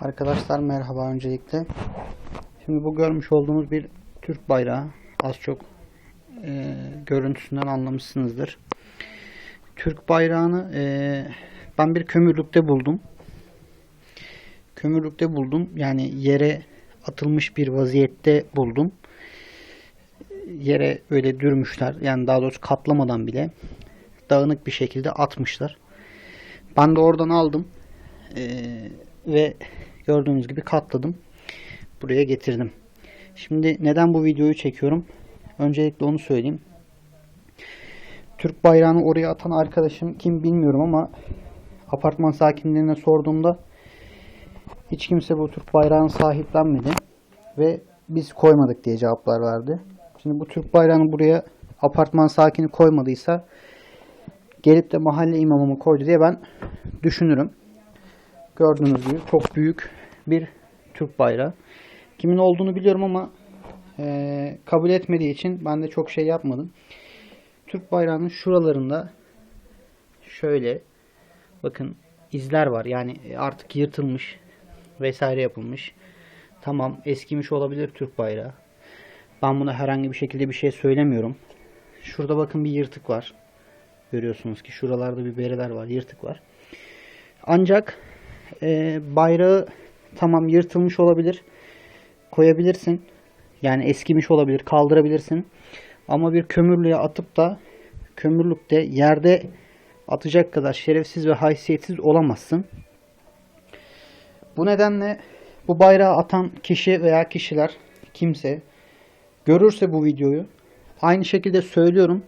Arkadaşlar merhaba öncelikle. Şimdi bu görmüş olduğumuz bir Türk bayrağı. Az çok e, görüntüsünden anlamışsınızdır. Türk bayrağını e, ben bir kömürlükte buldum. Kömürlükte buldum. Yani yere atılmış bir vaziyette buldum. Yere öyle dürmüşler. Yani daha doğrusu katlamadan bile dağınık bir şekilde atmışlar. Ben de oradan aldım. E, ve gördüğünüz gibi katladım. Buraya getirdim. Şimdi neden bu videoyu çekiyorum? Öncelikle onu söyleyeyim. Türk bayrağını oraya atan arkadaşım kim bilmiyorum ama apartman sakinlerine sorduğumda hiç kimse bu Türk bayrağını sahiplenmedi ve biz koymadık diye cevaplar verdi. Şimdi bu Türk bayrağını buraya apartman sakini koymadıysa gelip de mahalle imamımı koydu diye ben düşünürüm. Gördüğünüz gibi çok büyük bir Türk bayrağı. Kimin olduğunu biliyorum ama eee, kabul etmediği için ben de çok şey yapmadım. Türk bayrağının şuralarında şöyle bakın izler var. Yani artık yırtılmış vesaire yapılmış. Tamam eskimiş olabilir Türk bayrağı. Ben buna herhangi bir şekilde bir şey söylemiyorum. Şurada bakın bir yırtık var. Görüyorsunuz ki şuralarda bir bereler var, yırtık var. Ancak e, bayrağı tamam yırtılmış olabilir. Koyabilirsin. Yani eskimiş olabilir. Kaldırabilirsin. Ama bir kömürlüğe atıp da kömürlükte yerde atacak kadar şerefsiz ve haysiyetsiz olamazsın. Bu nedenle bu bayrağı atan kişi veya kişiler kimse görürse bu videoyu aynı şekilde söylüyorum.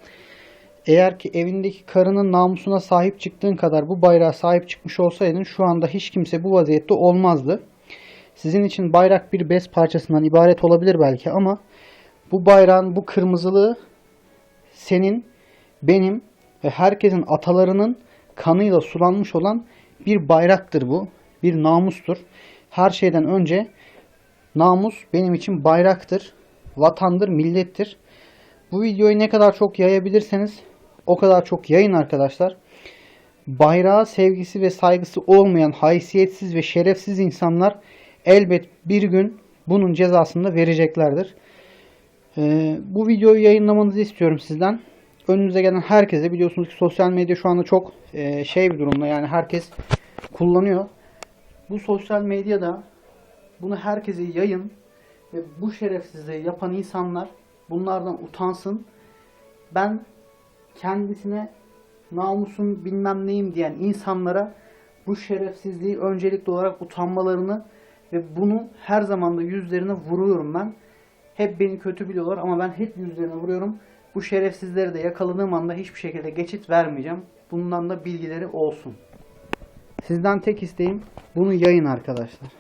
Eğer ki evindeki karının namusuna sahip çıktığın kadar bu bayrağa sahip çıkmış olsaydın şu anda hiç kimse bu vaziyette olmazdı. Sizin için bayrak bir bez parçasından ibaret olabilir belki ama bu bayrağın bu kırmızılığı senin, benim ve herkesin atalarının kanıyla sulanmış olan bir bayraktır bu. Bir namustur. Her şeyden önce namus benim için bayraktır, vatandır, millettir. Bu videoyu ne kadar çok yayabilirseniz o kadar çok yayın arkadaşlar. Bayrağa sevgisi ve saygısı olmayan haysiyetsiz ve şerefsiz insanlar elbet bir gün bunun cezasını da vereceklerdir. Ee, bu videoyu yayınlamanızı istiyorum sizden. Önünüze gelen herkese biliyorsunuz ki sosyal medya şu anda çok e, şey bir durumda yani herkes kullanıyor. Bu sosyal medyada bunu herkese yayın ve bu şerefsizliği yapan insanlar bunlardan utansın. Ben kendisine namusum bilmem neyim diyen insanlara bu şerefsizliği öncelikli olarak utanmalarını ve bunu her zaman da yüzlerine vuruyorum ben. Hep beni kötü biliyorlar ama ben hep yüzlerine vuruyorum. Bu şerefsizleri de yakaladığım anda hiçbir şekilde geçit vermeyeceğim. Bundan da bilgileri olsun. Sizden tek isteğim bunu yayın arkadaşlar.